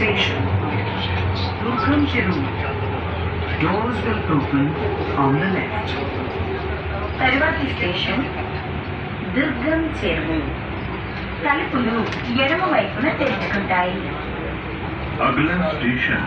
station. Tukram Cheru. Doors will open on the left. తరువాతి station Durgam Cheruvu తలుపులు ఎడమ వైపున తెరుచుకుంటాయి అగలం స్టేషన్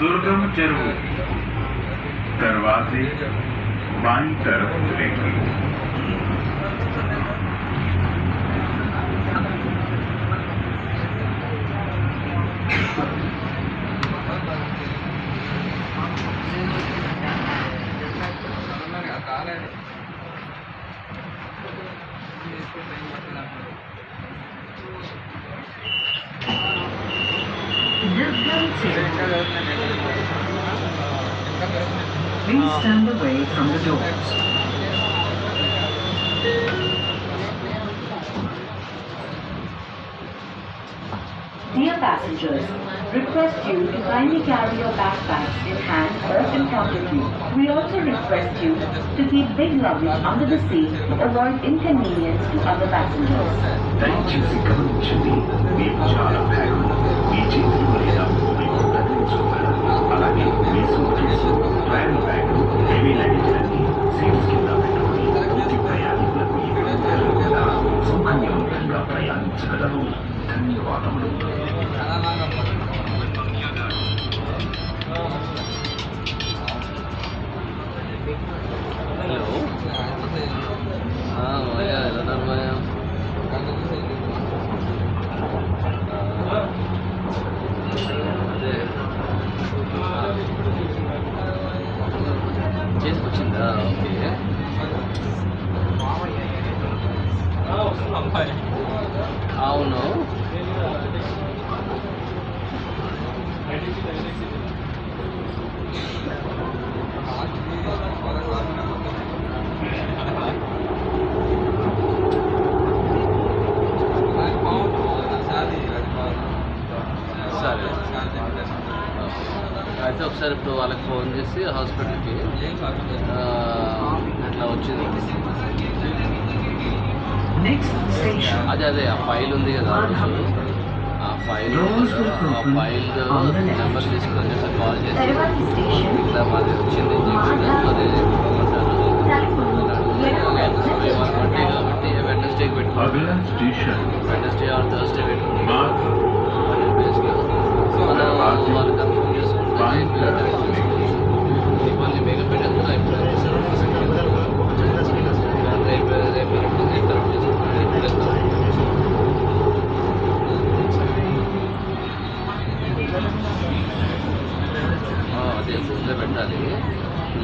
దుర్గం చెరువు తర్వాతే బాయి తరఫు తిరిగి Please stand away from the doors. Dear passengers, request you to kindly carry your backpacks in hand or in front of you. We also request you to keep big luggage under the seat to avoid inconvenience to other passengers. Thank you for coming to the ప్రయాణించగలరు ధన్యవాదములు hello భయ్యా ఎలా ఉన్నారు భయ్యా అదే చేసుకొచ్చిందా okay అవును సరే అయితే ఒకసారి ఇప్పుడు వాళ్ళకి ఫోన్ చేసి హాస్పిటల్కి ఆ, అట్లా వచ్చింది Next station. అదే అదే ఆ ఫైల్ ఉంది కదా ఆ ఫైల్ ఆ ఫైల్ నెంబర్ తీసుకొని కాల్ చేసి ఇట్లా మాది వచ్చింది అది కాబట్టి వెడ్నెస్డేకి పెట్టుకోండి వెడ్నెస్డే ఆర్ థర్స్డే పెట్టుకోండి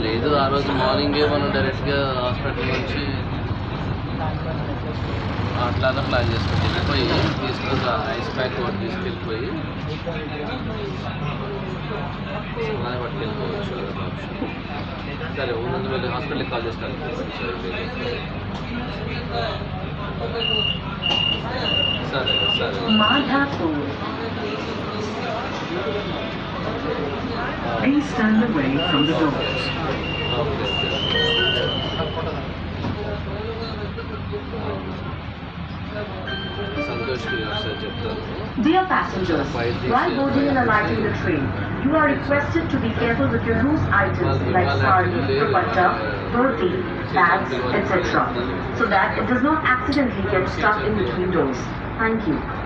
లేదు ఆ రోజు మార్నింగే మనం డైరెక్ట్గా హాస్పిటల్ నుంచి అట్లానే ప్లాన్ చేసుకుని వెళ్ళిపోయి తీసుకుని ఐస్ ప్యాక్ ఒకటి తీసుకెళ్ళిపోయి అలానే పట్టుకెళ్ళిపోవచ్చు అదొక సరే ఉన్నది వెళ్ళి హాస్పిటల్కి కాల్ చేస్తాను. సరే సరే. Please stand away from the doors. Dear passengers, while boarding and alighting the train, you are requested to be careful with your loose items like sari, dupatta, burdi, bags, etc. so that it does not accidentally get stuck in between doors. Thank you.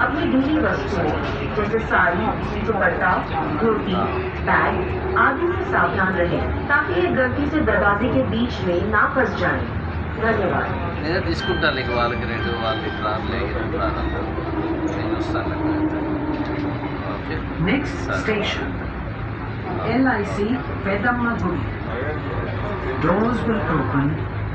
اپنی ڈھیلی وستوں جیسے ساڑی دوپٹہ دھوتی بیگ آدھی سے ساودھان رہے تاکہ یہ گردی سے دروازے کے بیچ میں نہ پھنس جائیں دھنیہ نیکسٹ اسٹیشن ایل آئی سی ویدما گڑی ڈورز ول اوپن